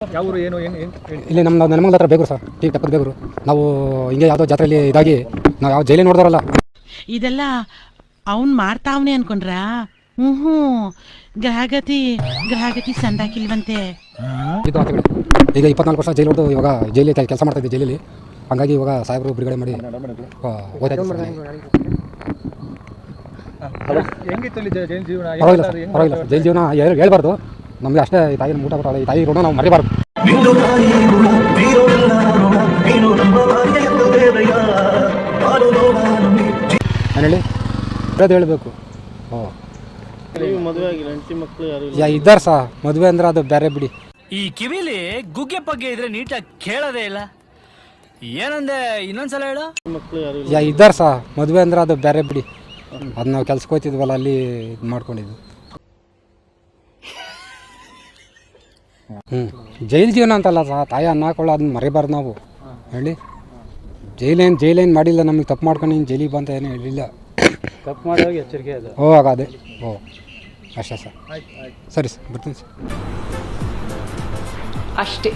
ಯಾವ ಏನು ಏನು ಏನು ಹೇಳಿ ಇಲ್ಲಿ ನಮ್ಮ ನೆಲಮಂಗಲ ಹತ್ರ ಬೇಗರು ಸರ್ ಟೀ ಟಪ್ಪದ ಬೇಗರು. ನಾವು ಹಿಂಗೆ ಯಾವುದೋ ಜಾತ್ರೆಯಲ್ಲಿ ಇದಾಗಿ ನಾವು ಯಾವ ಜೈಲಿ ನೋಡಿದಾರಲ್ಲ ಇದೆಲ್ಲ ಅವನ್ ಮಾಡ್ತಾವ್ನೆ ಅನ್ಕೊಂಡ್ರ? ಹ್ಞೂ ಹ್ಞೂ ಗ್ರಹಗತಿ ಗ್ರಹಗತಿ ಸಂದಾಕಿಲ್ವಂತೆ. ಇದು ಈಗ ಇಪ್ಪತ್ನಾಲ್ಕು ವರ್ಷ ಜೈಲು ಹೊಡೆದು ಇವಾಗ ಜೈಲಿ ಕೆಲಸ ಮಾಡ್ತಾ ಇದ್ದೆ ಜೈಲಲ್ಲಿ. ಹಂಗಾಗಿ ಇವಾಗ ಸಾಹೇಬರು ಬಿಡುಗಡೆ ಮಾಡಿ ಆ, ಹೋಗ್ತಾ ಇದ್ದೀವಿ ಸರ್. ಹೆಂಗಿತ್ತು ಇಲ್ಲಿ ಜೈ- ಜೈಲ್ ಜೀವನ? ಪರವಾಗಿಲ್ಲ ಏನೆಲ್ಲ ಸರ್ ಪರವಾಗಿಲ್ಲ ಸರ್. ಜೈಲು ಜೀವನ ಹೇಳ್- ಹೇಳ್ಬಾರ್ದು. ನಮಗೆ ಅಷ್ಟೇ ಈ ತಾಯಿನ ಊಟ ಕೊಟ್ಟಾಳೆ ಈ ತಾಯಿ ಋಣ ನಾವು ಮರಿಬಾರ್ದು. ತಾಯಿ ನೀನು ಹೇಳಿ ಹೇಳೋದು ಹೇಳಬೇಕು. ಓ. ಯಾ ಇದ್ದಾರೆ ಸಾ ಮದುವೆ ಅಂದ್ರೆ ಅದು ಬೇರೆ ಬಿಡಿ. ಈ ಕಿವಿಲಿ ಗುಗ್ಗೆ ಪಗ್ಗೆ ಇದ್ರೆ ನೀಟಾಗಿ ಕೇಳೋದೇ ಇಲ್ಲ. ಏನಂದೆ ಇನ್ನೊಂದ್ಸಲ ಹೇಳು. ಯಾ ಇದ್ದಾರೆ ಸಾ ಮದುವೆ ಅಂದ್ರೆ ಅದು ಬೇರೆ ಬಿಡಿ. ಅದು ನಾವು ಕೆಲ್ಸಕ್ಕೆ ಹೋಗ್ತಿದ್ವಲ್ಲ ಅಲ್ಲಿ ಇದು ಮಾಡ್ಕೊಂಡಿದ್ದು. ಹ್ಞೂ ಜೈಲು ಜೀವನ ಅಂತಲ್ಲ ಸಹ ತಾಯಿ ಅನ್ನ ಹಾಕೊಳ್ಳೋ ಅದನ್ನ ಮರಿಬಾರ್ದು ನಾವು. ಹೇಳಿ? ಜೈಲೇನು ಜೈಲೇನು ಮಾಡಿಲ್ಲ ನಮಗೆ ತಪ್ಪು ಮಾಡ್ಕೊಂಡು ನೀನು ಜೈಲಿಗೆ ಬಂತ ಏನು ಹೇಳಿಲ್ಲ. ತಪ್ಪು ಎಚ್ಚರಿಕೆ ಅದು. ಓ ಆಗ ಅದೇ ಓ ಅಷ್ಟೇ ಸರ್. ಸರಿ ಸರ್ ಬರ್ತೀನಿ ಸರ್. ಅಷ್ಟೇ.